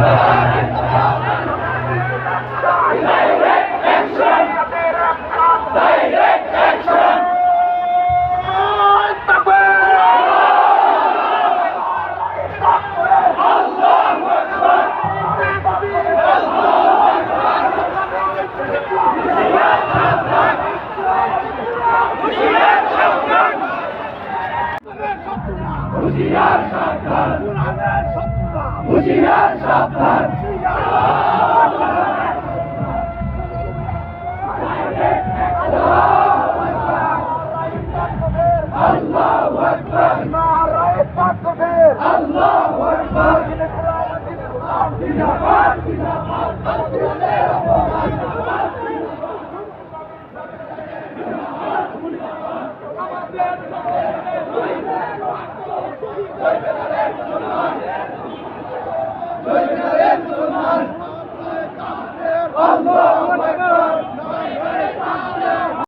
direct হুশিয়ার সাবধান হুশিয়ার সাবধান আল্লাহু আকবার আল্লাহু আকবার জিন্দাবাদ জিন্দাবাদ জয় বেলালের মুসলমান